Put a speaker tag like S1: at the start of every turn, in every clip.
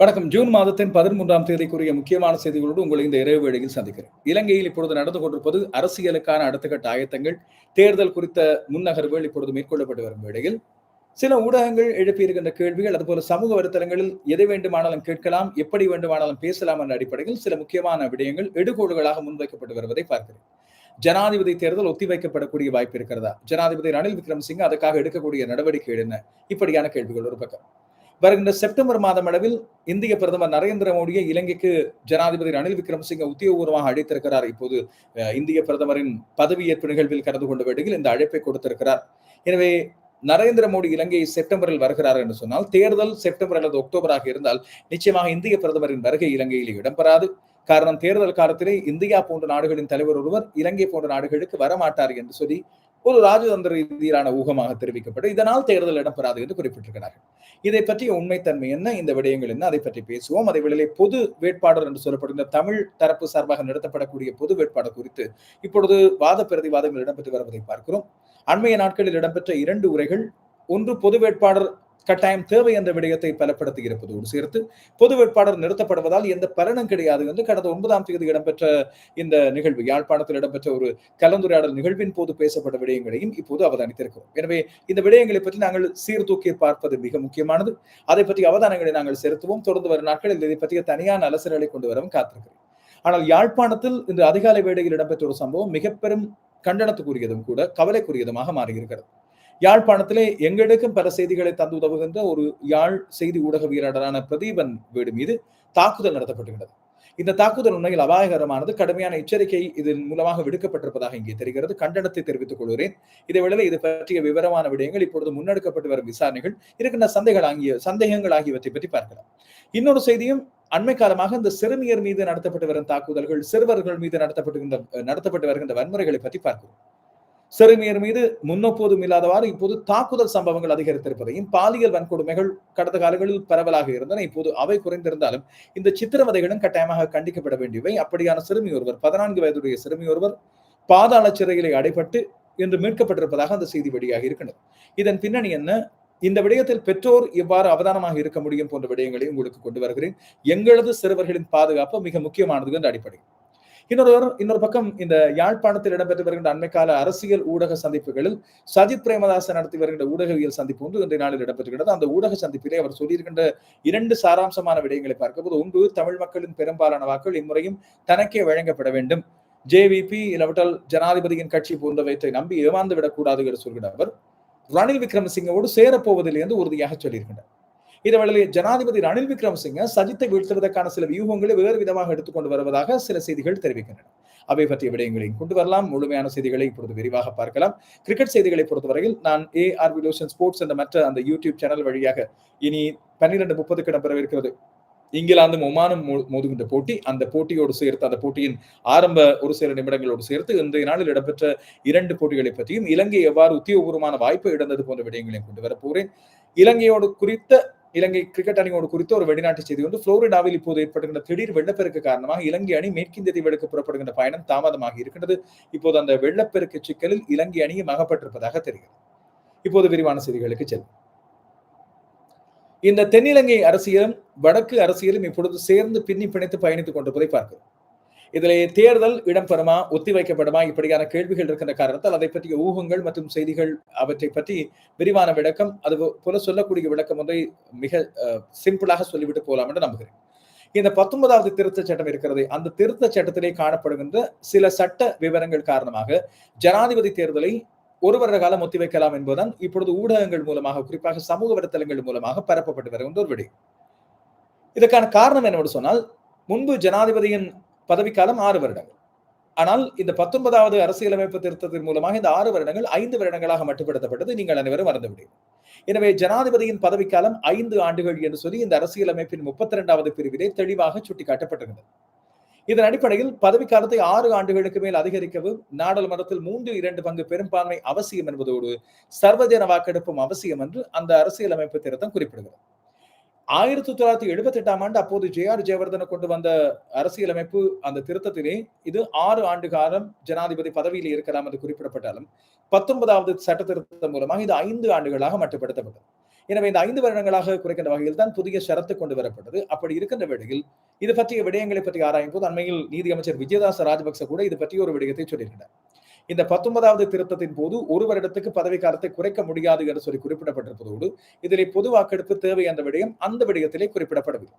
S1: வணக்கம். ஜூன் மாதத்தின் பதிமூன்றாம் தேதிக்குரிய முக்கியமான செய்திகளோடு உங்களை இந்த இரவு வேளையில் சந்திக்கிறேன். இலங்கையில் இப்பொழுது நடந்து கொண்டிருப்பது அரசியலுக்கான அடுத்த கட்ட ஆயத்தங்கள். தேர்தல் குறித்த முன்னகர்வுகள் இப்பொழுது மேற்கொள்ளப்பட்டு வரும் வேளையில். சில ஊடகங்கள் எழுப்பியிருக்கின்ற கேள்விகள் அதுபோல சமூக வலைத்தளங்களில் எதை வேண்டுமானாலும் கேட்கலாம் எப்படி வேண்டுமானாலும் பேசலாம் என்ற அடிப்படையில் சில முக்கியமான விடயங்கள் எடுகோடுகளாக முன்வைக்கப்பட்டு வருவதை பார்க்கிறேன். ஜனாதிபதி தேர்தல் ஒத்திவைக்கப்படக்கூடிய வாய்ப்பு இருக்கிறதா? ஜனாதிபதி ரணில் விக்ரமசிங்க அதுக்காக எடுக்கக்கூடிய நடவடிக்கை என்ன? இப்படியான கேள்விகள் ஒரு பக்கம். வருகின்ற செப்டம்பர் மாதம் அளவில் இந்திய பிரதமர் நரேந்திர மோடியை இலங்கைக்கு ஜனாதிபதி ரணில் விக்ரமசிங்க உத்தியோகபூர்வமாக அழைத்திருக்கிறார். இப்போது இந்திய பிரதமரின் பதவியேற்பு நிகழ்வில் கலந்து கொண்ட வேளையில் இந்த அழைப்பை கொடுத்திருக்கிறார். எனவே நரேந்திர மோடி இலங்கை செப்டம்பரில் வருகிறார் என்று சொன்னால் தேர்தல் செப்டம்பர் அல்லது அக்டோபராக இருந்தால் நிச்சயமாக இந்திய பிரதமரின் வருகை இலங்கையில் இடம்பெறாது. காரணம் தேர்தல் காலத்திலே இந்தியா போன்ற நாடுகளின் தலைவர் ஒருவர் இலங்கை போன்ற நாடுகளுக்கு வரமாட்டார் என்று சொல்லி ஒரு ராஜதந்திர ரீதியிலான ஊகமாக தெரிவிக்கப்பட்டு இதனால் தேர்தல் இடம்பெறாது என்று குறிப்பிட்டிருக்கிறார்கள். இதை பற்றிய உண்மைத்தன்மை என்ன? இந்த விடயங்கள் என்ன? அதை பற்றி பேசுவோம். அதை வேளையிலே பொது வேட்பாளர் என்று சொல்லப்படுகிற தமிழ் தரப்பு சார்பாக நடத்தப்படக்கூடிய பொது வேட்பாளர் குறித்து இப்பொழுது வாத பிரதிவாதங்கள் இடம்பெற்று வருவதை பார்க்கிறோம். அண்மைய நாட்களில் இடம்பெற்ற இரண்டு உரைகள் ஒன்று பொது வேட்பாளர் கட்டாயம் தேவை என்ற விடயத்தை பலப்படுத்தி இருப்பதோடு சேர்த்து பொது வேட்பாளர் நிறுத்தப்படுவதால் எந்த பலனும் கிடையாது என்று கடந்த ஒன்பதாம் தேதி இடம்பெற்ற இந்த நிகழ்வு. யாழ்ப்பாணத்தில் இடம்பெற்ற ஒரு கலந்துரையாடல் நிகழ்வின் போது பேசப்பட்ட விடயங்களையும் இப்போது அவதானித்திருக்கிறோம். எனவே இந்த விடயங்களை பற்றி நாங்கள் சீர்தூக்கி பார்ப்பது மிக முக்கியமானது. அதை பற்றி அவதானங்களை நாங்கள் செலுத்துவோம். தொடர்ந்து வரும் நாட்களில் இதை பற்றிய தனியான அலசல்களை கொண்டு வரவும் காத்திருக்கிறேன் ஆனால் யாழ்ப்பாணத்தில் இன்று அதிகாலை வேடையில் இடம்பெற்ற ஒரு சம்பவம் மிக பெரும் கண்டனத்துக்குரியதும் கூட கவலைக்குரியதுமாக மாறியிருக்கிறது. யாழ்ப்பாணத்திலே எங்களுக்கும் பல செய்திகளை தந்து உதவுகின்ற ஒரு யாழ் செய்தி ஊடக வீரரான பிரதீபன் வீடு மீது தாக்குதல் நடத்தப்பட்டுகிறது. இந்த தாக்குதல் உண்மையில் அபாயகரமானது. கடுமையான எச்சரிக்கை இதன் மூலமாக விடுக்கப்பட்டிருப்பதாக இங்கே தெரிகிறது. கண்டனத்தை தெரிவித்துக் கொள்கிறேன். இதை இது பற்றிய விவரமான விடயங்கள் இப்பொழுது முன்னெடுக்கப்பட்டு வரும் விசாரணைகள் இருக்கின்ற சந்தைகள் ஆகிய சந்தேகங்கள் ஆகியவற்றை பற்றி பார்க்கலாம். இன்னொரு செய்தியும் அண்மை காலமாக இந்த சிறுமியர் மீது நடத்தப்பட்டு வரும் தாக்குதல்கள் சிறுவர்கள் மீது நடத்தப்பட்டு நடத்தப்பட்டு வருகின்ற வன்முறைகளை பற்றி பார்க்கிறோம். சிறுமியர் மீது முன்னப்போதும் இல்லாதவாறு இப்போது தாக்குதல் சம்பவங்கள் அதிகரித்திருப்பதையும் பாலியல் வன்கொடுமைகள் கடந்த காலங்களில் பரவலாக இருந்தன. இப்போது அவை குறைந்திருந்தாலும் இந்த சித்திரவதைகளும் கட்டாயமாக கண்டிக்கப்பட வேண்டியவை. அப்படியான சிறுமி ஒருவர் பதினான்கு வயதுடைய சிறுமி ஒருவர் பாதாள சிறையிலே அடைபட்டு இன்று மீட்கப்பட்டிருப்பதாக அந்த செய்தி வெளியாக இருக்கிறது இதன் பின்னணி என்ன? இந்த விடயத்தில் பெற்றோர் எவ்வாறு அவதானமாக இருக்க முடியும் போன்ற விடயங்களையும் உங்களுக்கு கொண்டு வருகிறேன். எங்களது சிறுவர்களின் பாதுகாப்பு மிக முக்கியமானது என்ற அடிப்படையில். இன்னொரு இன்னொரு பக்கம் இந்த யாழ்ப்பாணத்தில் இடம்பெற்று வருகின்ற அண்மைக்கால அரசியல் ஊடக சந்திப்புகளில் சஜித் பிரேமதாசன் நடத்தி வருகின்ற ஊடகவியல் சந்திப்பு ஒன்று இன்றைய நாளில் இடம்பெற்றுகிறது அந்த ஊடக சந்திப்பிலே அவர் சொல்லியிருக்கின்ற இரண்டு சாராம்சமான விடயங்களை பார்க்கும்போது ஒன்று தமிழ் மக்களின் பெரும்பாலான வாக்குகள் இம்முறையும் தனக்கே வழங்கப்பட வேண்டும். ஜேவிபி இல்லாவிட்டால் ஜனாதிபதியின் கட்சி போன்றவற்றை நம்பி ஏமாந்து விடக்கூடாது என்று சொல்கிறார் அவர். ரணில் விக்ரமசிங்கோடு சேரப்போவதில்லை என்று உறுதியாக சொல்லியிருக்கின்றார். இதேவேளை ஜனாதிபதி ரணில் விக்ரமசிங்க சஜித்தை வீழ்த்துவதற்கான சில வியூகங்களை வேறு விதமாக எடுத்துக்கொண்டு வருவதாக சில செய்திகள் தெரிவிக்கின்றன. அவை பற்றிய விடயங்களையும் கொண்டு வரலாம். முழுமையான செய்திகளை இப்பொழுது விரிவாக பார்க்கலாம். கிரிக்கெட் செய்திகளை பொறுத்தவரையில் நான் ஏ ஆர் விலோஷன் ஸ்போர்ட்ஸ் என்ற மற்ற அந்த யூடியூப் சேனல் வழியாக இனி பன்னிரண்டு முப்பதுக்கு இடம்பெறவிருக்கிறது. இங்கிலாந்தும் ஒமானும் மோதுகின்ற போட்டி அந்த போட்டியோடு சேர்த்து அந்த போட்டியின் ஆரம்ப ஒரு சில நிமிடங்களோடு சேர்த்து இன்றைய நாளில் இடம்பெற்ற இரண்டு போட்டிகளை பற்றியும் இலங்கை எவ்வாறு உத்தியோகபூர்வமான வாய்ப்பு இழந்தது போன்ற விடயங்களையும் கொண்டு வரப்போகிறேன் இலங்கையோடு குறித்த இலங்கை கிரிக்கெட் அணியோடு குறித்த ஒரு வெளிநாட்டு செய்தி வந்து புளோரிடாவில் இப்போது ஏற்படுகின்ற திடீர் வெள்ளப்பெருக்கு காரணமாக இலங்கை அணி மேற்கிந்திய தீவுகளுக்கு புறப்படுகின்ற பயணம் தாமதமாக இருக்கின்றது. இப்போது அந்த வெள்ளப்பெருக்கு சிக்கலில் இலங்கை அணியும் அகப்பட்டிருப்பதாக தெரிகிறது. இப்போது விரிவான செய்திகளுக்கு செல்லும் இந்த தென்னிலங்கை அரசியலும் வடக்கு அரசியலும் இப்பொழுது சேர்ந்து பின்னி பிணைத்து பயணித்துக் கொண்டிருப்பதை பார்க்கிறோம். இதிலே தேர்தல் இடம்பெறுமா ஒத்திவைக்கப்படுமா இப்படியான கேள்விகள் இருக்கின்ற காரணத்தால் அதை பற்றிய ஊகங்கள் மற்றும் செய்திகள் அவற்றை பற்றி விரிவான விளக்கம் அது போல சொல்லக்கூடிய விளக்கம் ஒன்றை மிக சிம்பிளாக சொல்லிவிட்டு போகலாம் என்று நம்புகிறேன். இந்த பத்தொன்பதாவது திருத்த சட்டம் இருக்கிறது. அந்த திருத்த சட்டத்திலே காணப்படுகின்ற சில சட்ட விவரங்கள் காரணமாக ஜனாதிபதி தேர்தலை ஒரு வருட காலம் ஒத்திவைக்கலாம் என்பதுதான் இப்பொழுது ஊடகங்கள் மூலமாக குறிப்பாக சமூக வலைத்தளங்கள் மூலமாக பரப்பப்பட்டு வருகின்ற ஒரு விடை. இதற்கான காரணம் என்னோடு சொன்னால் முன்பு ஜனாதிபதியின் பதவிக்காலம் ஆறு வருடங்கள். ஆனால் இந்த பத்தொன்பதாவது அரசியலமைப்பு திருத்தத்தின் மூலமாக இந்த ஆறு வருடங்கள் ஐந்து வருடங்களாக மட்டுப்படுத்தப்பட்டது. நீங்கள் அனைவரும் மறந்து முடியும் எனவே ஜனாதிபதியின் பதவிக்காலம் ஐந்து ஆண்டுகள் என்று சொல்லி இந்த அரசியலமைப்பின் முப்பத்தி இரண்டாவது பிரிவிலே தெளிவாக சுட்டிக்காட்டப்பட்டிருந்தது. இதன் அடிப்படையில் பதவிக்காலத்தை ஆறு ஆண்டுகளுக்கு மேல் அதிகரிக்கவும் நாடாளுமன்றத்தில் மூன்று இரண்டு பங்கு பெரும்பான்மை அவசியம் என்பதோடு சர்வஜன வாக்கெடுப்பும் அவசியம் என்று அந்த அரசியலமைப்பு திருத்தம் குறிப்பிடுகிறது. ஆயிரத்தி தொள்ளாயிரத்தி எழுபத்தி எட்டாம் ஆண்டு அப்போது ஜே ஆர் ஜெயவர்தனை கொண்டு வந்த அரசியலமைப்பு அந்த திருத்தத்திலே இது ஆறு ஆண்டு காலம் ஜனாதிபதி பதவியில் இருக்கலாம் என்று குறிப்பிடப்பட்டாலும் பத்தொன்பதாவது சட்ட திருத்தம் மூலமாக இது ஐந்து ஆண்டுகளாக மட்டுப்படுத்தப்பட்டது. எனவே இந்த ஐந்து வருடங்களாக குறைக்கின்ற வகையில் தான் புதிய ஷரத்து கொண்டு வரப்பட்டது. அப்படி இருக்கின்ற வேளையில் இது பற்றிய விடயங்களை பற்றி ஆராயும் போது அண்மையில் நீதியமைச்சர் விஜயதாச ராஜபக்ச கூட இது பற்றி ஒரு விடயத்தை சொல்லியிருக்கிறார். இந்த பத்தொன்பதாவது திருத்தத்தின் போது ஒரு வருடத்துக்கு பதவி காலத்தை குறைக்க முடியாது என்று சொல்லி குறிப்பிடப்பட்டிருப்பதோடு இதிலே பொது வாக்கெடுப்பு தேவை என்ற விடயம் அந்த விடயத்திலே குறிப்பிடப்படவில்லை.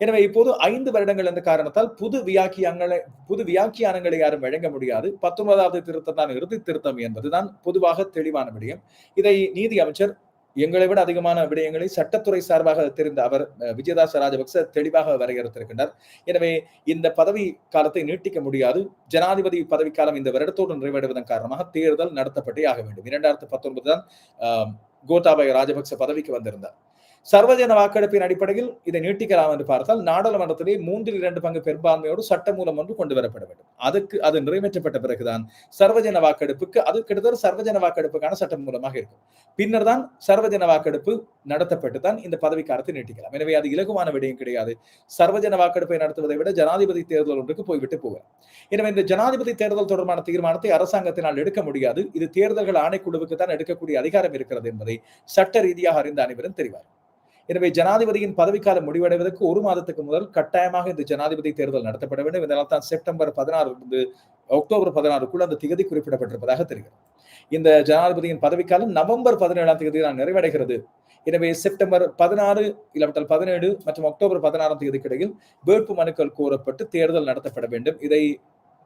S1: எனவே இப்போது ஐந்து வருடங்கள் என்ற காரணத்தால் புது வியாக்கியங்களை புது வியாக்கியானங்களை யாரும் வழங்க முடியாது. பத்தொன்பதாவது திருத்தம் தான் இறுதி திருத்தம் என்பதுதான் பொதுவாக தெளிவான விடயம். இதை நீதி அமைச்சர் எங்களை விட அதிகமான விடயங்களை சட்டத்துறை சார்பாக தெரிந்த அவர் விஜயதாச ராஜபக்ச தெளிவாக வரையறுத்திருக்கின்றார். எனவே இந்த பதவி காலத்தை நீட்டிக்க முடியாது. ஜனாதிபதி பதவிக்காலம் இந்த வருடத்தோடு நிறைவேறுவதன் காரணமாக தேர்தல் நடத்தப்பட்டே ஆக வேண்டும். இரண்டாயிரத்தி பத்தொன்பது தான் கோட்டாபய ராஜபக்ச பதவிக்கு வந்திருந்தார். சர்வஜன வாக்கெடுப்பின் அடிப்படையில் இதை நீட்டிக்கலாம் என்று பார்த்தால் நாடாளுமன்றத்திலே மூன்றில் இரண்டு பங்கு பெரும்பான்மையோடு சட்ட மூலம் ஒன்று கொண்டு வரப்பட வேண்டும். அதுக்கு அது நிறைவேற்றப்பட்ட பிறகுதான் சர்வஜன வாக்கெடுப்புக்கு அது கிட்டத்தட்ட சர்வஜன வாக்கெடுப்புக்கான சட்டம் மூலமாக இருக்கும். பின்னர் தான் சர்வஜன வாக்கெடுப்பு நடத்தப்பட்டு தான் இந்த பதவிக்காலத்தை நீட்டிக்கலாம். எனவே அது இலகுவான விடயம் கிடையாது. சர்வஜன வாக்கெடுப்பை நடத்துவதை விட ஜனாதிபதி தேர்தல் ஒன்றுக்கு போய்விட்டு போகலாம். எனவே இந்த ஜனாதிபதி தேர்தல் தொடர்பான தீர்மானத்தை அரசாங்கத்தினால் எடுக்க முடியாது. இது தேர்தல்கள் ஆணைக்குழுவுக்கு தான் எடுக்கக்கூடிய அதிகாரம் இருக்கிறது என்பதை சட்ட ரீதியாக அறிந்த அனைவரும் தெரிவார் எனவே ஜனாதிபதியின் பதவிக்காலம் முடிவடைவதற்கு ஒரு மாதத்துக்கு முதல் கட்டாயமாக இந்த ஜனாதிபதி தேர்தல் நடத்தப்பட வேண்டும். இதனால் தான் செப்டம்பர் பதினாறு அக்டோபர் பதினாறுக்குள் அந்த திகதி குறிப்பிடப்பட்டிருப்பதாக தெரிகிறது. இந்த ஜனாதிபதியின் பதவிக்காலம் நவம்பர் பதினேழாம் தேதி தான் நிறைவடைகிறது. எனவே செப்டம்பர் பதினாறு இல்லாவிட்டால் பதினேழு மற்றும் அக்டோபர் பதினாறாம் தேதிக்கு இடையில் வேட்பு மனுக்கள் கோரப்பட்டு தேர்தல் நடத்தப்பட வேண்டும். இதை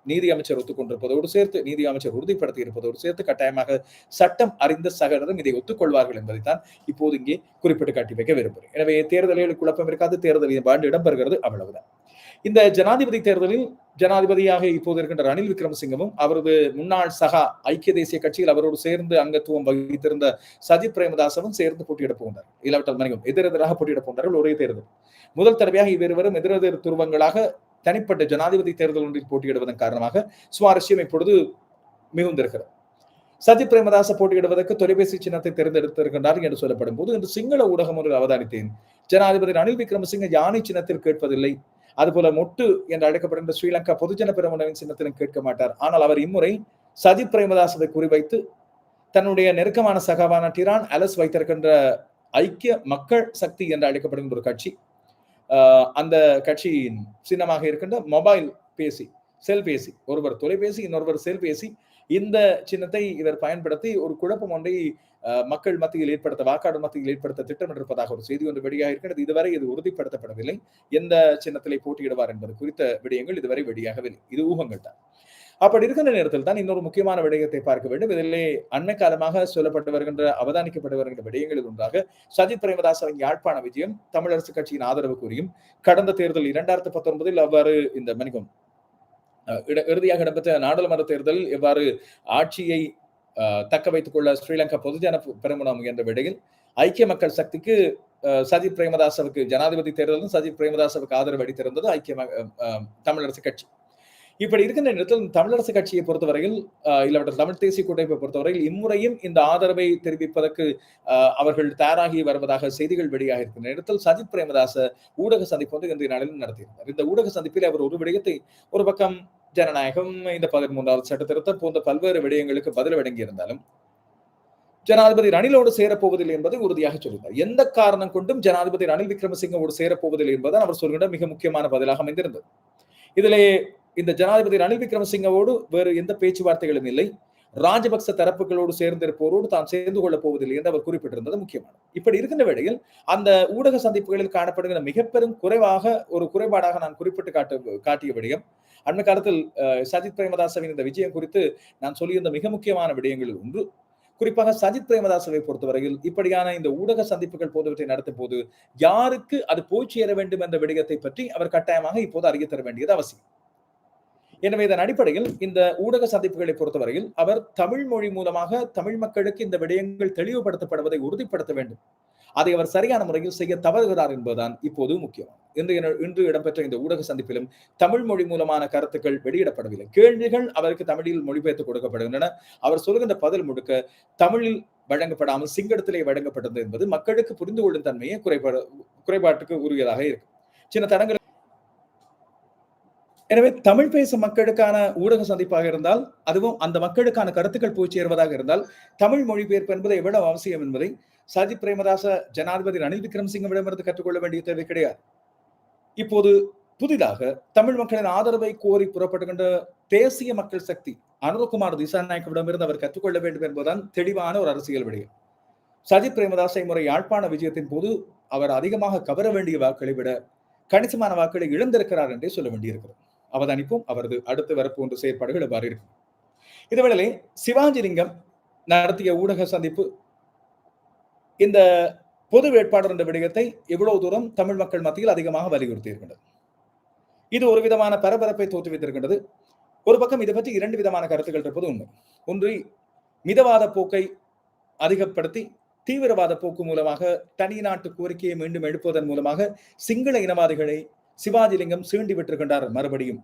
S1: நீதி அமைச்சர் ஒத்துக்கொண்டிருப்பதோடு சேர்த்து நீதி அமைச்சர் உறுதிப்படுத்தி இருப்பதோடு சேர்த்து கட்டாயமாக சட்டம் அறிந்த சகலரும் இதை ஒத்துக்கொள்வார்கள் என்பதைத்தான் இப்போது இங்கே குறிப்பிட்டு காட்டி வைக்க விரும்புகிறேன். எனவே தேர்தலில் குழப்பம் இருக்காது தேர்தல் ஆண்டு இடம்பெறுகிறது அவ்வளவுதான். இந்த ஜனாதிபதி தேர்தலில் ஜனாதிபதியாக இப்போது இருக்கின்ற ரணில் விக்ரமசிங்கவும் அவரது முன்னாள் சகா ஐக்கிய தேசிய கட்சியில் அவரோடு சேர்ந்து அங்கத்துவம் வகித்திருந்த சஜித் பிரேமதாசவும் சேர்ந்து போட்டியிட போகின்றார் இல்லாவிட்டால் மணிகம் எதிரெதிராக போட்டியிட போகின்றார்கள் ஒரே தேர்தல் முதல் தடவையாக இவ்விருவரும் எதிரெதிர் துருவங்களாக தனிப்பட்ட ஜனாதிபதி தேர்தல் ஒன்றில் போட்டியிடுவதன் காரணமாக சுவாரஸ்யம் இப்பொழுது மிகுந்திருக்கிறது சஜித் பிரேமதாச போட்டியிடுவதற்கு தொலைபேசி சின்னத்தை தேர்ந்தெடுத்திருக்கின்றார் என்று சொல்லப்படும் போது இன்று சிங்கள ஊடகம் ஒன்றில் அவதானித்தேன். ஜனாதிபதி ரணில் விக்ரமசிங்க யானை சின்னத்தில் கேட்பதில்லை. அதுபோல மொட்டு என்று அழைக்கப்படுகின்ற ஸ்ரீலங்கா பொதுஜன பெருமனவின் சின்னத்திலும் கேட்க மாட்டார். ஆனால் அவர் இம்முறை சதி பிரேமதாசவை குறிவைத்து தன்னுடைய நெருக்கமான சகாவான டிரான் அலஸ் வைத்திருக்கின்ற ஐக்கிய மக்கள் சக்தி என்று அழைக்கப்படுகின்ற ஒரு கட்சி அந்த கட்சியின் சின்னமாக இருக்கின்ற மொபைல் பேசி செல்பேசி ஒருவர் தொலைபேசி இன்னொருவர் செல்பேசி இந்த சின்னத்தை இவர் பயன்படுத்தி ஒரு குழப்பம் ஒன்றை மக்கள் மத்தியில் ஏற்படுத்த வாக்காளர் மத்தியில் ஏற்படுத்த திட்டமிட்டிருப்பதாக ஒரு செய்தி ஒன்று வெளியாக இருக்கிறது. இதுவரை இது உறுதிப்படுத்தப்படவில்லை. எந்த சின்னத்திலே போட்டியிடுவார் என்பது குறித்த விடயங்கள் இதுவரை வெளியாகவில்லை. இது ஊகங்கள் தான். அப்படி இருக்கின்ற நேரத்தில் தான் இன்னொரு முக்கியமான விடயத்தை பார்க்க வேண்டும். இதிலே அண்மை காலமாக சொல்லப்பட்டு வருகின்ற அவதானிக்கப்பட்டு வருகின்ற விடயங்களில் ஒன்றாக சஜித் பிரேமதாசவின் யாழ்ப்பாண விஜயம் தமிழரசு கட்சியின் ஆதரவு கூறியும் கடந்த தேர்தல் இரண்டாயிரத்தி பத்தொன்பதில் அவ்வாறு இந்த மணிக்கும் இறுதியாக இடம்பெற்ற நாடாளுமன்ற தேர்தலில் எவ்வாறு ஆட்சியை தக்க வைத்துக் கொள்ள ஸ்ரீலங்கா பொதுஜன பெருமணம் என்ற விடையில் ஐக்கிய மக்கள் சக்திக்கு சஜித் பிரேமதாசவுக்கு ஜனாதிபதி தேர்தலும் சஜித் பிரேமதாசவுக்கு ஆதரவு அளித்திருந்தது ஐக்கிய தமிழரசு கட்சி. இப்படி இருக்கின்ற நேரத்தில் தமிழரசு கட்சியை பொறுத்தவரையில் இல்லவற்ற தமிழ் தேசிய கூட்டமைப்பை பொறுத்தவரையில் இம்முறையும் இந்த ஆதரவை தெரிவிப்பதற்கு அவர்கள் தயாராகி வருவதாக செய்திகள் வெளியாக இருக்கின்ற நேரத்தில் சஜித் பிரேமதாச ஊடக சந்திப்பு வந்து இன்றைய நாளில் நடத்தியிருந்தார். இந்த ஊடக சந்திப்பில் அவர் ஒரு விடயத்தை ஒரு பக்கம் ஜனநாயகம் இந்த பதிமூன்றாவது சட்ட திருத்தம் போன்ற பல்வேறு விடயங்களுக்கு பதில் வழங்கியிருந்தாலும் ஜனாதிபதி ரணிலோடு சேரப்போவதில்லை என்பதை உறுதியாக சொல்லியிருந்தார். எந்த காரணம் கொண்டும் ஜனாதிபதி ரணில் விக்ரமசிங்கோடு சேரப்போவதில்லை என்பதுதான் அவர் சொல்கின்ற மிக முக்கியமான பதிலாக அமைந்திருந்தது. இதிலே இந்த ஜனாதிபதி ரணில் விக்ரமசிங்கவோடு வேறு எந்த பேச்சுவார்த்தைகளும் இல்லை. ராஜபக்ச தரப்புகளோடு சேர்ந்திருப்போரோடு தான் சேர்ந்து கொள்ளப் போவதில்லை என்று அவர் குறிப்பிட்டிருந்தது முக்கியமானது. இப்படி இருக்கின்ற வேளையில் அந்த ஊடக சந்திப்புகளில் காணப்படுகிற மிக பெரும் குறைவாக ஒரு குறைபாடாக நான் குறிப்பிட்டு காட்டு காட்டிய விடயம் அண்மை காலத்தில் சஜித் பிரேமதாசவின் இந்த விஜயம் குறித்து நான் சொல்லியிருந்த மிக முக்கியமான விடயங்களில் ஒன்று. குறிப்பாக சஜித் பிரேமதாசவை பொறுத்தவரையில் இப்படியான இந்த ஊடக சந்திப்புகள் போன்றவற்றை நடத்தும் போது யாருக்கு அது போய் சேர வேண்டும் என்ற விடயத்தை பற்றி அவர் கட்டாயமாக இப்போது அறிய தர வேண்டியது அவசியம். எனவே இதன் அடிப்படையில் இந்த ஊடக சந்திப்புகளை பொறுத்தவரையில் அவர் தமிழ் மொழி மூலமாக தமிழ் மக்களுக்கு இந்த விடயங்கள் தெளிவுபடுத்தப்படுவதை உறுதிப்படுத்த வேண்டும். அதை அவர் சரியான முறையில் செய்ய தவறுகிறார் என்பதுதான் இப்போது முக்கியம். இன்று இன்று இடம்பெற்ற இந்த ஊடக சந்திப்பிலும் தமிழ் மொழி மூலமான கருத்துக்கள் வெளியிடப்படவில்லை. கேள்விகள் அவருக்கு தமிழில் மொழிபெயர்த்து கொடுக்கப்படுகின்றன. அவர் சொல்கின்ற பதில் முழுக்க தமிழில் வழங்கப்படாமல் சிங்களத்திலே வழங்கப்பட்டது என்பது மக்களுக்கு புரிந்து கொள்ளும் தன்மையை குறைபாடு குறைபாட்டுக்கு உரியதாக இருக்கும் சின்ன தடங்கள் எனவே தமிழ் பேசும் மக்களுக்கான ஊடக சந்திப்பாக இருந்தால் அதுவும் அந்த மக்களுக்கான கருத்துக்கள் போய் சேர்வதாக இருந்தால் தமிழ் மொழிபெயர்ப்பு என்பது எவ்வளவு அவசியம் என்பதை சஜித் பிரேமதாச ஜனாதிபதி ரணில் விக்ரமசிங்கவிடமிருந்து கற்றுக்கொள்ள வேண்டிய தேவை கிடையாது. இப்போது புதிதாக தமிழ் மக்களின் ஆதரவை கோரி புறப்பட்டுகின்ற தேசிய மக்கள் சக்தி அனுரகுமார் திசாநாயக்கவிடமிருந்து அவர் கற்றுக்கொள்ள வேண்டும் என்பதுதான் தெளிவான ஒரு அரசியல் விடயம். சஜித் பிரேமதாசை முறை யாழ்ப்பாண விஜயத்தின் போது அவர் அதிகமாக கவர வேண்டிய வாக்களை விட கணிசமான வாக்களை இழந்திருக்கிறார் என்றே சொல்ல வேண்டியிருக்கிறது. அவதானிப்போம் அவரது அடுத்து வரப்போன்ற செயற்பாடுகள் எவ்வாறு இருக்கும்? இதுவேளை சிவாஜிலிங்கம் நடத்திய ஊடக சந்திப்பு இந்த பொது வேட்பாளர் என்ற விடயத்தை எவ்வளவு தூரம் தமிழ் மக்கள் மத்தியில் அதிகமாக வலியுறுத்தி இருக்கின்றது? இது ஒரு விதமான பரபரப்பை தோற்றுவித்திருக்கின்றது ஒரு பக்கம் இதை பற்றி இரண்டு விதமான கருத்துக்கள் இருப்பது உண்மை. ஒன்று மிதவாத போக்கை அதிகப்படுத்தி தீவிரவாத போக்கு மூலமாக தனி நாட்டு கோரிக்கையை மீண்டும் எழுப்புவதன் மூலமாக சிங்கள இனவாதிகளை சிவாஜிலிங்கம் சீண்டி விட்டிருக்கின்றார் மறுபடியும்.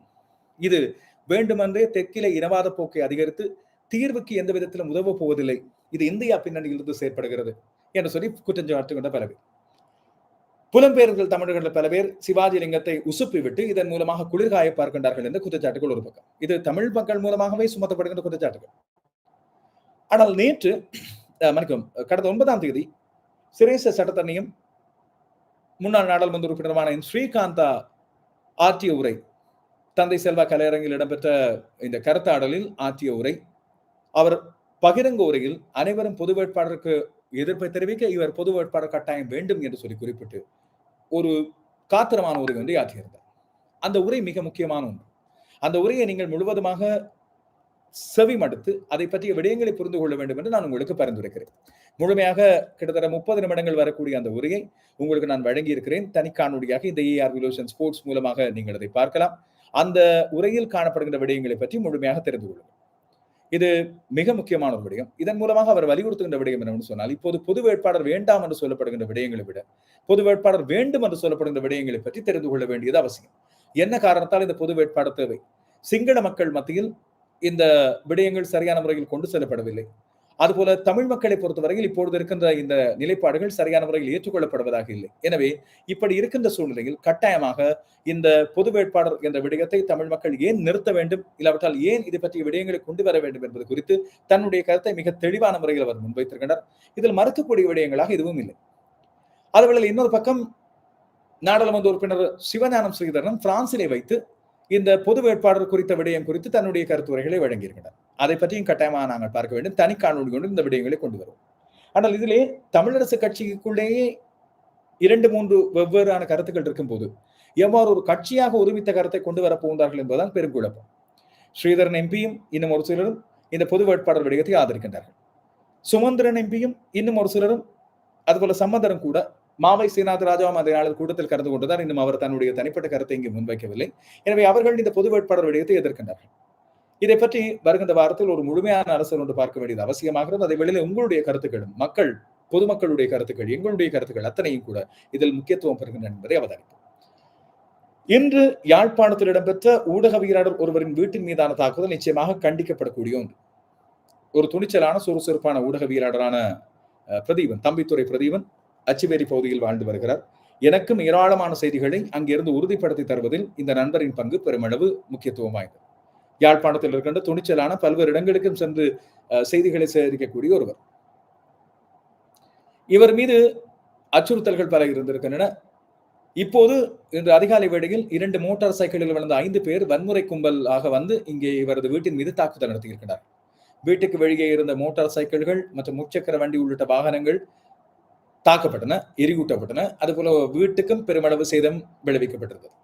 S1: இது வேண்டுமென்றே தெற்கிலே இனவாத போக்கை அதிகரித்து தீர்வுக்கு எந்த விதத்திலும் உதவ போவதில்லை. இது இந்தியா பின்னணியிலிருந்து செயற்படுகிறது என்று சொல்லி குற்றம் சாட்டுகின்ற பல பேர் புலம்பெயர்கள் தமிழர்கள் பல பேர் சிவாஜிலிங்கத்தை உசுப்பி விட்டு இதன் மூலமாக குளிர்காய பார்க்கின்றார்கள் என்ற குற்றச்சாட்டுகள் ஒரு பக்கம். இது தமிழ் மக்கள் மூலமாகவே சுமத்தப்படுகின்ற குற்றச்சாட்டுகள். ஆனால் நேற்று மன்னிக்கும் கடந்த ஒன்பதாம் தேதி சிரேச சட்டத்தண்ணியும் முன்னாள் நாடாளுமன்ற உறுப்பினருமான ஸ்ரீகாந்தா ஆற்றிய உரை தந்தை செல்வா கலையரங்கில் இடம்பெற்ற இந்த கருத்தாடலில் ஆற்றிய உரை அவர் பகிரங்க உரையில் அனைவரும் பொது வேட்பாளருக்கு எதிர்ப்பை தெரிவிக்க இவர் பொது வேட்பாளர் கட்டாயம் வேண்டும் என்று சொல்லி குறிப்பிட்டு ஒரு காத்திரமான உரை ஒன்றை ஆற்றியிருந்தார். அந்த உரை மிக முக்கியமான ஒன்று. அந்த உரையை நீங்கள் முழுவதுமாக செவி மடுத்து அதை பற்றிய விடயங்களை புரிந்து கொள்ள வேண்டும் என்று நான் உங்களுக்கு பரிந்துரைக்கிறேன். முழுமையாக கிட்டத்தட்ட முப்பது நிமிடங்கள் வரக்கூடிய அந்த உரையை உங்களுக்கு நான் வழங்கி இருக்கிறேன் தனிக்காணொலியாக இந்த ஏஆர் விலோஷன் ஸ்போர்ட்ஸ் மூலமாக நீங்கள் அதை பார்க்கலாம். அந்த உரையில் காணப்படுகின்ற விடயங்களை பற்றி முழுமையாக தெரிந்து கொள்ளுங்கள். இது மிக முக்கியமான ஒரு விடயம். இதன் மூலமாக அவர் வலியுறுத்துகின்ற விடயம் என்னவென்று சொன்னால் இப்போது பொது வேட்பாளர் வேண்டாம் என்று சொல்லப்படுகின்ற விடயங்களை விட பொது வேட்பாளர் வேண்டும் என்று சொல்லப்படுகின்ற விடயங்களை பற்றி தெரிந்து கொள்ள வேண்டியது அவசியம். என்ன காரணத்தால் இந்த பொது வேட்பாளர் தேவை? சிங்கள மக்கள் மத்தியில் இந்த விடயங்கள் சரியான முறையில் கொண்டு செல்லப்படவில்லை. அதுபோல தமிழ் மக்களை பொறுத்தவரையில் இப்பொழுது இருக்கின்ற இந்த நிலைப்பாடுகள் சரியான முறையில் ஏற்றுக்கொள்ளப்படுவதாக இல்லை. எனவே இப்படி இருக்கின்ற சூழ்நிலையில் கட்டாயமாக இந்த பொது வேட்பாளர் என்ற விடயத்தை தமிழ் மக்கள் ஏன் நிறுத்த வேண்டும்? இல்லாவிட்டால் ஏன் இது பற்றிய விடயங்களை கொண்டு வர வேண்டும் என்பது குறித்து தன்னுடைய கருத்தை மிக தெளிவான முறையில் அவர் முன்வைத்திருக்கின்றார். இதில் மறுக்கக்கூடிய விடயங்களாக இதுவும் இல்லை. அதுவேளை இன்னொரு பக்கம் நாடாளுமன்ற உறுப்பினர் சிவஞானம் ஸ்ரீதரன் பிரான்சிலே வைத்து இந்த பொது வேட்பாளர் குறித்த விடயம் குறித்து தன்னுடைய கருத்துரைகளை வழங்கியிருக்கிறார் அதை பற்றியும் கட்டாயமாக நாங்கள் பார்க்க வேண்டும். தனி காணொலி கொண்டு இந்த விடயங்களை கொண்டு வரும் ஆனால் இதிலே தமிழரசு கட்சிக்குள்ளேயே இரண்டு மூன்று வெவ்வேறான கருத்துக்கள் இருக்கும் போது எவ்வாறு ஒரு கட்சியாக ஒருமித்த கருத்தை கொண்டு வர போகின்றார்கள் என்பதுதான் பெருங்குழப்பம் ஸ்ரீதரன் எம்பியும் இன்னும் ஒரு சிலரும் இந்த பொது வேட்பாளர் விடயத்தை ஆதரிக்கின்றார்கள். சுமந்திரன் எம்பியும் இன்னும் ஒரு சிலரும் அதுபோல சம்மந்தரும் கூட மாவை சீனாத் ராஜாவும் அந்த நாளில் கூட்டத்தில் கலந்து கொண்டுதான் இன்னும் அவர் தன்னுடைய தனிப்பட்ட கருத்தை இங்கு முன்வைக்கவில்லை. எனவே அவர்கள் இந்த பொது வேட்பாளர் விடயத்தை எதிர்க்கின்றார்கள். இதை பற்றி வருகின்ற வாரத்தில் ஒரு முழுமையான அரசு ஒன்று பார்க்க வேண்டியது அவசியமாகிறது அதை வெளியில உங்களுடைய கருத்துக்களும் மக்கள் பொதுமக்களுடைய கருத்துக்கள் எங்களுடைய கருத்துக்கள் அத்தனையும் கூட இதில் முக்கியத்துவம் பெறுகின்றன என்பதை அவதானிப்போம். இன்று யாழ்ப்பாணத்தில் இடம்பெற்ற ஊடகவியலாளர் ஒருவரின் வீட்டின் மீதான தாக்குதல் நிச்சயமாக கண்டிக்கப்படக்கூடிய ஒன்று. ஒரு துணிச்சலான சுறுசுறுப்பான ஊடகவியலாளரான பிரதீபன் தம்பித்துறை பிரதீபன் அச்சுவேரி பகுதியில் வாழ்ந்து வருகிறார். எனக்கும் ஏராளமான செய்திகளை அங்கிருந்து உறுதிப்படுத்தி தருவதில் இந்த நண்பரின் பங்கு பெருமளவு முக்கியத்துவம் வாய்ந்தது. யாழ்ப்பாணத்தில் இருக்கின்ற துணிச்சலான பல்வேறு இடங்களுக்கும் சென்று செய்திகளை சேகரிக்கக்கூடிய ஒருவர். இவர் மீது அச்சுறுத்தல்கள் பல இருந்திருக்கின்றன. இப்போது இன்று அதிகாலை வேளையில் இரண்டு மோட்டார் சைக்கிளில் வளர்ந்த ஐந்து பேர் வன்முறை கும்பலாக வந்து இங்கே இவரது வீட்டின் மீது தாக்குதல் நடத்தியிருக்கிறார். வீட்டுக்கு வெளியே இருந்த மோட்டார் சைக்கிள்கள் மற்றும் முச்சக்கர வண்டி உள்ளிட்ட வாகனங்கள் தாக்கப்பட்டன எரிகூட்டப்பட்டன அதுபோல வீட்டுக்கும் பெருமளவு சேதம் விளைவிக்கப்பட்டிருந்தது.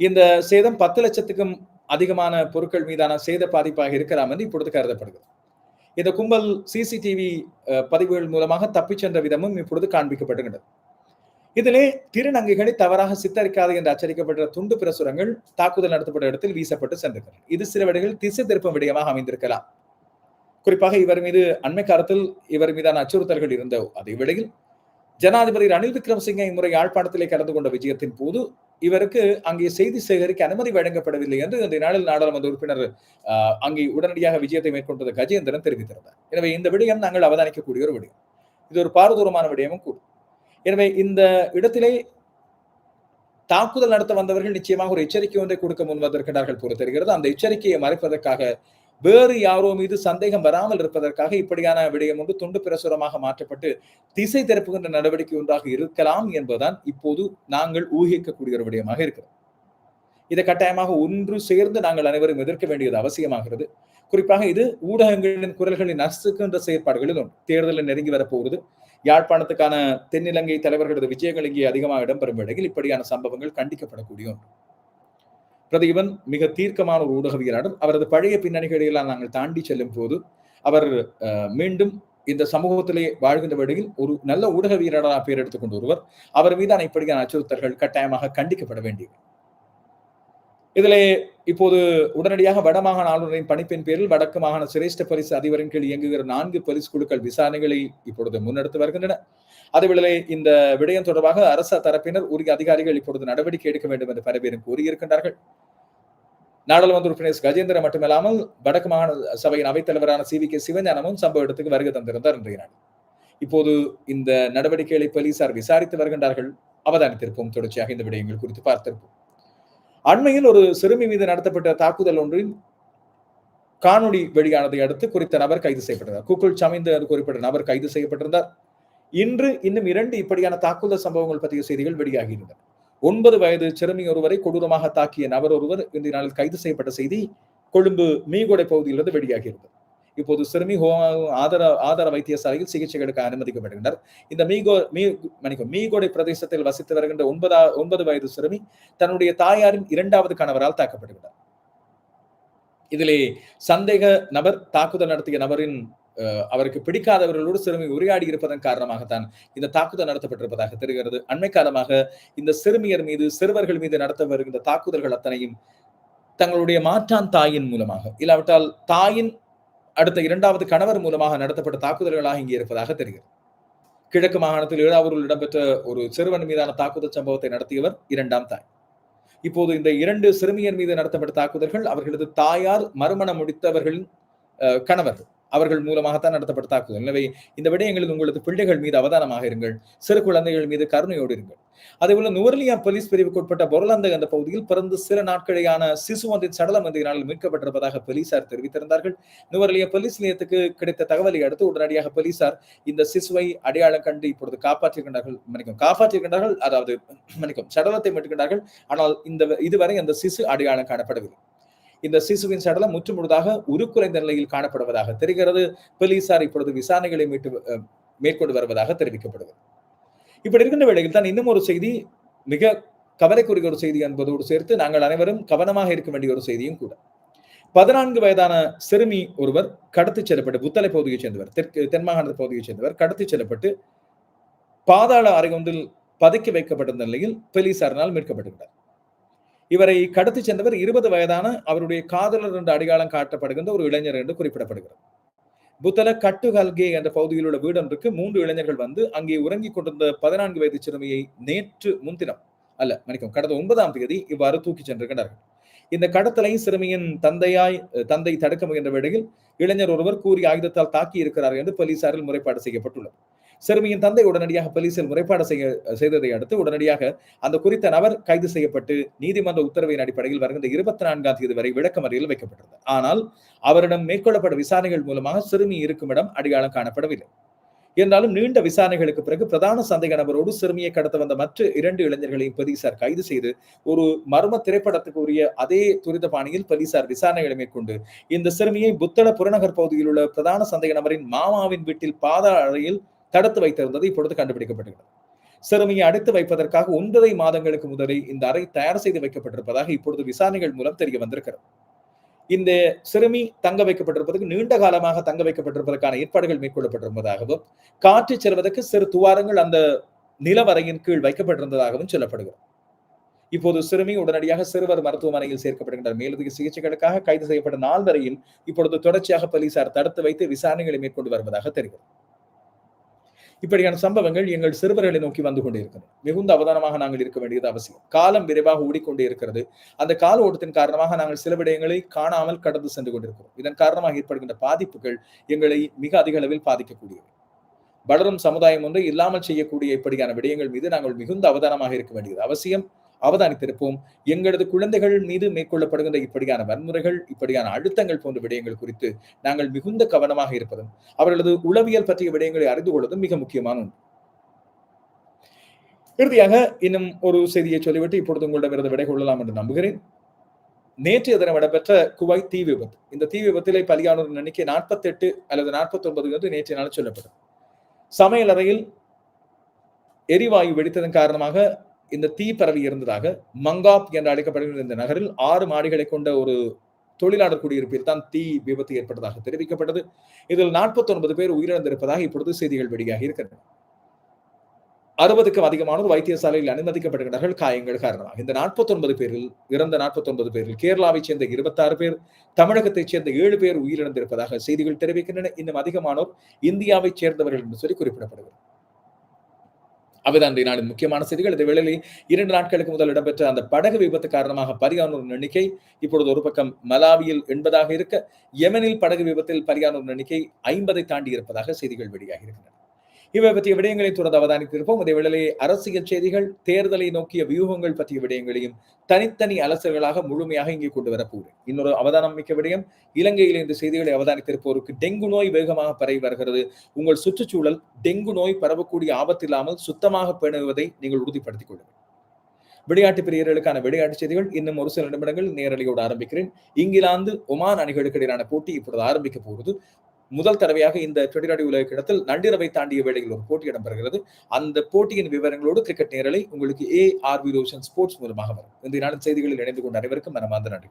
S1: இந்த சேதம் பத்து லட்சத்துக்கும் அதிகமான பொருட்கள் மீதான சேத பாதிப்பாக இருக்கலாம் என்று இப்பொழுது கருதப்படுகிறது. இந்த கும்பல் சிசிடிவி பதிவுகள் மூலமாக தப்பிச் சென்ற விதமும் இப்பொழுது காண்பிக்கப்படுகின்றது. இதிலே திருநங்கைகளை தவறாக சித்தரிக்காது என்று அச்சரிக்கப்பட்ட துண்டு பிரசுரங்கள் தாக்குதல் நடத்தப்பட்ட இடத்தில் வீசப்பட்டு சென்றிருக்கிறது இது சில விடைகள் திசை திருப்பம் விடயமாக அமைந்திருக்கலாம். குறிப்பாக இவர் மீது அண்மை காலத்தில் இவர் மீதான அச்சுறுத்தல்கள் இருந்த அதே வேளையில் ஜனாதிபதி ரணில் விக்ரமசிங்கே இம்முறை யாழ்ப்பாணத்திலே கலந்து கொண்ட விஜயத்தின் போது இவருக்கு அங்கே செய்தி சேகரிக்க அனுமதி வழங்கப்படவில்லை என்று இந்த நாளில் நாடாளுமன்ற உறுப்பினர் அங்கே உடனடியாக விஜயத்தை மேற்கொண்டது கஜேந்திரன் தெரிவித்திருந்தார். எனவே இந்த விடயம் நாங்கள் அவதானிக்கக்கூடிய ஒரு விடயம். இது ஒரு பாரதூரமான விடயமும் கூட. எனவே இந்த இடத்திலே தாக்குதல் நடத்த வந்தவர்கள் நிச்சயமாக ஒரு எச்சரிக்கை ஒன்றை கொடுக்க முன் வந்திருக்கிறார்கள் போல தெரிகிறது. அந்த எச்சரிக்கையை மறைப்பதற்காக வேறு யாரோ மீது சந்தேகம் வராமல் இருப்பதற்காக இப்படியான விடயம் ஒன்று துண்டு பிரசுரமாக மாற்றப்பட்டு திசை திருப்புகின்ற நடவடிக்கை ஒன்றாக இருக்கலாம் என்பதுதான் இப்போது நாங்கள் ஊகிக்கக்கூடிய ஒரு விடயமாக இருக்கிறது. இதை கட்டாயமாக ஒன்று சேர்ந்து நாங்கள் அனைவரும் எதிர்க்க வேண்டியது அவசியமாகிறது. குறிப்பாக இது ஊடகங்களின் குரல்களின் நசுக்கின்ற செயற்பாடுகளில் ஒன்று. தேர்தலில் நெருங்கி வரப்போகிறது. யாழ்ப்பாணத்துக்கான தென்னிலங்கை தலைவர்களது விஜயங்கள் இங்கே அதிகமாக இடம்பெறும் வேளையில் இப்படியான சம்பவங்கள் கண்டிக்கப்படக்கூடிய ஒன்று. பிரதீபன் மிக தீர்க்கமான ஒரு ஊடகவியலாளர். அவரது பழைய பின்னணிகளையெல்லாம் நாங்கள் தாண்டி செல்லும் போது அவர் மீண்டும் இந்த சமூகத்திலே வாழ்கின்ற வழியில் ஒரு நல்ல ஊடக வீரராக பேர் எடுத்துக்கொண்டு ஒருவர் அவர் மீதான இப்படியான அச்சுறுத்தல்கள் கட்டாயமாக கண்டிக்கப்பட வேண்டியது இதிலே இப்போது உடனடியாக வடமாகாண ஆளுநரின் பணிப்பின் பேரில் வடக்கு மாகாண சிரேஷ்ட பரிசு அதிபரின் கீழ் இயங்குகிற நான்கு பரிசு குழுக்கள் விசாரணைகளை இப்பொழுது முன்னெடுத்து வருகின்றன. அதேவேளை இந்த விடயம் தொடர்பாக அரச தரப்பினர் உரிய அதிகாரிகள் இப்பொழுது நடவடிக்கை எடுக்க வேண்டும் என்று பல பேரும் கூறியிருக்கின்றார்கள். நாடாளுமன்ற உறுப்பினர் கஜேந்திர மட்டுமில்லாமல் வடக்கு மாகாண சபையின் அவைத்தலைவரான சி வி கே சிவஞானமும் சம்பவ இடத்துக்கு வருகை தந்திருந்தார் இன்றைய நாள் இப்போது இந்த நடவடிக்கைகளை போலீசார் விசாரித்து வருகின்றார்கள். அவதானித்திருப்போம். தொடர்ச்சியாக இந்த விடயங்கள் குறித்து பார்த்திருப்போம். அண்மையில் ஒரு சிறுமி மீது நடத்தப்பட்ட தாக்குதல் ஒன்றின் காணொலி வெளியானதை அடுத்து குறித்த நபர் கைது செய்யப்பட்டார் குக்குள் சமைந்து குறிப்பிட்ட நபர் கைது செய்யப்பட்டிருந்தார். இன்று இன்னும் இரண்டு இப்படியான தாக்குதல் சம்பவங்கள் பற்றிய செய்திகள் வெளியாகியிருந்தன ஒன்பது வயது சிறுமி ஒருவரை கொடூரமாக தாக்கிய நபர் ஒருவர் இந்த நாளில் கைது செய்யப்பட்ட செய்தி கொழும்பு மீகொடை பகுதியிலிருந்து வெளியாகியிருந்தது இப்போது சிறுமி ஆதர ஆதார ஆதார வைத்தியசாலையில் சிகிச்சை எடுக்க அனுமதிக்கப்படுகின்றனர் இந்த மீகோ மீ மணிக்கும் மீகோடை பிரதேசத்தில் வசித்து வருகின்ற ஒன்பதா ஒன்பது வயது சிறுமி தன்னுடைய தாயாரின் இரண்டாவது கணவரால் தாக்கப்படுகிறார் இதிலே சந்தேக நபர் தாக்குதல் நடத்திய நபரின் அவருக்கு பிடிக்காதவர்களோடு சிறுமி உரையாடி இருப்பதன் காரணமாகத்தான் இந்த தாக்குதல் நடத்தப்பட்டிருப்பதாக தெரிகிறது. அண்மை காலமாக இந்த சிறுமியர் மீது சிறுவர்கள் மீது நடத்த வருகின்ற தாக்குதல்கள் அத்தனையும் தங்களுடைய மாற்றான் தாயின் மூலமாக. இல்லாவிட்டால் தாயின் அடுத்த இரண்டாவது கணவர் மூலமாக நடத்தப்பட்ட தாக்குதல்களாக இங்கே இருப்பதாக தெரிகிறது. கிழக்கு மாகாணத்தில் ஏழாவூரில் இடம்பெற்ற ஒரு சிறுவன் மீதான தாக்குதல் சம்பவத்தை நடத்தியவர் இரண்டாம் தாய். இப்போது இந்த இரண்டு சிறுமியர் மீது நடத்தப்பட்ட தாக்குதல்கள் அவர்களது தாயார் மறுமணம் முடித்தவர்களின் கணவர்கள். அவர்கள் மூலமாகத்தான் நடத்தப்பட்ட தாக்குதல். எனவே இந்த விடயங்களில் உங்களது பிள்ளைகள் மீது அவதானமாக இருங்கள். சிறு குழந்தைகள் மீது கருணையோடு இருங்கள். அதேபோல நுவர்லியா போலீஸ் பிரிவுக்கு உட்பட்ட பொருளந்த என்ற பகுதியில் பிறந்து சில நாட்களையான சிசு ஒன்றின் சடலம் இந்த நாளில் மீட்கப்பட்டிருப்பதாக போலீசார் தெரிவித்திருந்தார்கள். நுவர்லியா போலீஸ் நிலையத்துக்கு கிடைத்த தகவலை அடுத்து உடனடியாக போலீசார் இந்த சிசுவை அடையாளம் கண்டு இப்பொழுது காப்பாற்றுகின்றார்கள் மன்னிக்கும் காப்பாற்றுகின்றார்கள் அதாவது மன்னிக்கும் சடலத்தை மீட்டுகின்றார்கள். ஆனால் இந்த இதுவரை அந்த சிசு அடையாளம் காணப்படவில்லை. இந்த சிசுவின் சடலம் முற்றுமுழுதாக உருக்குறைந்த நிலையில் காணப்படுவதாக தெரிகிறது. போலீசார் இப்பொழுது விசாரணைகளை மீட்டு மேற்கொண்டு வருவதாக தெரிவிக்கப்படுகிறது. இப்படி இருக்கின்ற வேளையில் தான் இன்னும் ஒரு செய்தி மிக கவலைக்குரிய ஒரு செய்தி என்பதோடு சேர்த்து நாங்கள் அனைவரும் கவனமாக இருக்க வேண்டிய ஒரு செய்தியும் கூட. பதினான்கு வயதான சிறுமி ஒருவர் கடத்தி செல்லப்பட்டு புத்தலை பகுதியைச் சேர்ந்தவர் தெற்கு தென்மாகாண பகுதியைச் சேர்ந்தவர் கடத்தி செல்லப்பட்டு பாதாள அறை ஒன்றில் பதுக்கி வைக்கப்பட்டிருந்த நிலையில் போலீசாரினால் மீட்கப்பட்டுவிட்டார் இவரை கடத்தி சென்றவர் இருபது வயதான அவருடைய காதலர் என்று அடையாளம் காட்டப்படுகின்ற ஒரு இளைஞர் என்று குறிப்பிடப்படுகிறது. புத்தல கட்டுகல்கே என்ற பகுதியில் உள்ள வீடொன்றுக்கு மூன்று இளைஞர்கள் வந்து அங்கே உறங்கிக் கொண்டிருந்த பதினான்கு வயது சிறுமியை நேற்று முன்தினம் அல்ல மணிக்கும் கடந்த ஒன்பதாம் தேதி இவ்வாறு தூக்கி சென்றிருக்கிறார்கள். இந்த கடத்தலை சிறுமியின் தந்தையாய் தந்தை தடுக்க முயன்ற வேளையில் இளைஞர் ஒருவர் கூறி ஆயுதத்தால் தாக்கி இருக்கிறார் என்று போலீசாரில் முறைப்பாடு செய்யப்பட்டுள்ளது. சிறுமியின் தந்தை உடனடியாக போலீசில் முறைப்பாடு செய்ய செய்ததை அடுத்து உடனடியாக அந்த குறித்த நபர் கைது செய்யப்பட்டு நீதிமன்ற உத்தரவின் அடிப்படையில் வருகின்ற இருபத்தி நான்காம் தேதி வரை விளக்கமறியல் வைக்கப்பட்டிருந்தது. ஆனால் அவரிடம் மேற்கொள்ளப்பட்ட விசாரணைகள் மூலமாக சிறுமி இருக்கும் இடம் அடையாளம் காணப்படவில்லை. என்றாலும் நீண்ட விசாரணைகளுக்கு பிறகு பிரதான சந்தேக நபரோடு சிறுமியை கடத்த வந்த மற்ற இரண்டு இளைஞர்களையும் போலீசார் கைது செய்து ஒரு மர்ம திரைப்படத்துக்கு உரிய அதே துரித பாணியில் போலீசார் விசாரணைகளை மேற்கொண்டு இந்த சிறுமியை புத்தள புறநகர் பகுதியில் உள்ள பிரதான சந்தேக நபரின் மாமாவின் வீட்டில் பாத அறையில் தடுத்து வைத்திருந்தது இப்பொழுது கண்டுபிடிக்கப்பட்டுள்ளது. சிறுமியை அடைத்து வைப்பதற்காக ஒன்பதை மாதங்களுக்கு முதலே இந்த அறை தயார் செய்து வைக்கப்பட்டிருப்பதாக இப்பொழுது விசாரணைகள் மூலம் தெரிய வந்திருக்கிறது. இந்த சிறுமி தங்க வைக்கப்பட்டிருப்பதற்கு நீண்ட காலமாக தங்க வைக்கப்பட்டிருப்பதற்கான ஏற்பாடுகள் மேற்கொள்ளப்பட்டிருப்பதாகவும் காற்று செல்வதற்கு சிறு துவாரங்கள் அந்த நிலவரையின் கீழ் வைக்கப்பட்டிருந்ததாகவும் சொல்லப்படுகிறது. இப்போது சிறுமி உடனடியாக சிறுவர் மருத்துவமனையில் சேர்க்கப்படுகின்ற மேலதிக சிகிச்சைகளுக்காக கைது செய்யப்பட்ட நால்வரையும் இப்பொழுது தொடர்ச்சியாக போலீசார் தடுத்து வைத்து விசாரணைகளை மேற்கொண்டு வருவதாக தெரிகிறது. இப்படியான சம்பவங்கள் எங்கள் சிறுவர்களை நோக்கி வந்து கொண்டிருக்கிறது. மிகுந்த அவதானமாக நாங்கள் இருக்க வேண்டியது அவசியம். காலம் விரைவாக ஓடிக்கொண்டே இருக்கிறது. அந்த கால ஓட்டத்தின் காரணமாக நாங்கள் சில விடயங்களை காணாமல் கடந்து சென்று கொண்டிருக்கிறோம். இதன் காரணமாக ஏற்படுகின்ற பாதிப்புகள் எங்களை மிக அதிக அளவில் பாதிக்கக்கூடியவை. வளரும் சமுதாயம் ஒன்று இல்லாமல் செய்யக்கூடிய இப்படியான விடயங்கள் மீது நாங்கள் மிகுந்த அவதானமாக இருக்க வேண்டியது அவசியம். அவதானித்திருப்போம். எங்களது குழந்தைகள் மீது மேற்கொள்ளப்படுகின்ற இப்படியான வன்முறைகள் இப்படியான அழுத்தங்கள் போன்ற விடயங்கள் குறித்து நாங்கள் மிகுந்த கவனமாக இருப்பதும் அவர்களது உளவியல் பற்றிய விடயங்களை அறிந்து கொள்வதும் மிக முக்கியமான ஒன்று. இறுதியாக இன்னும் ஒரு செய்தியை சொல்லிவிட்டு இப்பொழுது உங்களிடமிருந்து விடை கொள்ளலாம் என்று நம்புகிறேன். நேற்றைய தினம் இடம்பெற்ற குவைத் தீ விபத்து. இந்த தீ விபத்திலே பலியானோர் எண்ணிக்கை நாற்பத்தி எட்டு அல்லது நாற்பத்தி ஒன்பது என்று நேற்றைய நாள் சொல்லப்பட்டது. சமையல் அறையில் எரிவாயு வெடித்ததன் காரணமாக இந்த தீ பரவி இருந்ததாக மங்காப் என்று அழைக்கப்படுகிற இந்த நகரில் ஆறு மாடிகளை கொண்ட ஒரு தொழிலாளர் குடியிருப்பில் தான் தீ விபத்து ஏற்பட்டதாக தெரிவிக்கப்பட்டது. இதில் நாற்பத்தி ஒன்பது பேர் உயிரிழந்திருப்பதாக இப்பொழுது செய்திகள் வெளியாகி இருக்கின்றன. அறுபதுக்கும் அதிகமானோர் வைத்தியசாலையில் அனுமதிக்கப்படுகிறார்கள் காயங்கள் காரணமாக இந்த நாற்பத்தி ஒன்பது பேரில் இறந்த நாற்பத்தி ஒன்பது பேரில் கேரளாவைச் சேர்ந்த இருபத்தாறு பேர் தமிழகத்தைச் சேர்ந்த ஏழு பேர் உயிரிழந்திருப்பதாக செய்திகள் தெரிவிக்கின்றன. இன்னும் அதிகமானோர் இந்தியாவைச் சேர்ந்தவர்கள் என்று சொல்லி குறிப்பிடப்படுகிறது. அவைதான் இன்றைய நாளின் முக்கியமான செய்திகள். இந்த வேளையில் இரண்டு நாட்களுக்கு முதல் இடம்பெற்ற அந்த படகு விபத்து காரணமாக பலியானோர் எண்ணிக்கை இப்பொழுது ஒரு பக்கம் மலாவியில் எண்பதாக இருக்க யெமனில் படகு விபத்தில் பரியானூர் எண்ணிக்கை ஐம்பதை தாண்டி இருப்பதாக செய்திகள் வெளியாகி இருக்கின்றன. இவை பற்றிய விடயங்களை தொடர்ந்து அவதானித்திருப்போம். அதே வேளையிலே அரசியல் செய்திகள் தேர்தலை நோக்கிய வியூகங்கள் பற்றிய விடயங்களையும் தனித்தனி அலசல்களாக முழுமையாக இங்கே கொண்டு வரப்போகிறேன். இன்னொரு அவதானம் மிக்க விடயம் இலங்கையில் இந்த செய்திகளை அவதானித்திருப்போருக்கு டெங்கு நோய் வேகமாக பரவி வருகிறது. உங்கள் சுற்றுச்சூழல் டெங்கு நோய் பரவக்கூடிய ஆபத்தில்லாமல் சுத்தமாக பேணுவதை நீங்கள் உறுதிப்படுத்திக் கொள்ளுங்கள். விளையாட்டு பிரியர்களுக்கான விளையாட்டு செய்திகள் இன்னும் ஒரு சில நிமிடங்கள் நேரலையோடு ஆரம்பிக்கிறேன். இங்கிலாந்து ஒமான் அணிகளுக்கு இடையிலான போட்டி இப்பொழுது ஆரம்பிக்க போகிறது. முதல் தடவையாக இந்த டுவெண்டி டுவெண்டி உலக கிடத்தில் நள்ளிரவை தாண்டிய வேளையில் ஒரு போட்டி இடம்பெறுகிறது. அந்த போட்டியின் விவரங்களோடு கிரிக்கெட் நேரலை உங்களுக்கு A R V Roshan sports மூலமாக வரும். இந்த நாளின் செய்திகளில் இணைந்து கொண்ட அனைவருக்கும் மனமார்ந்த நன்றி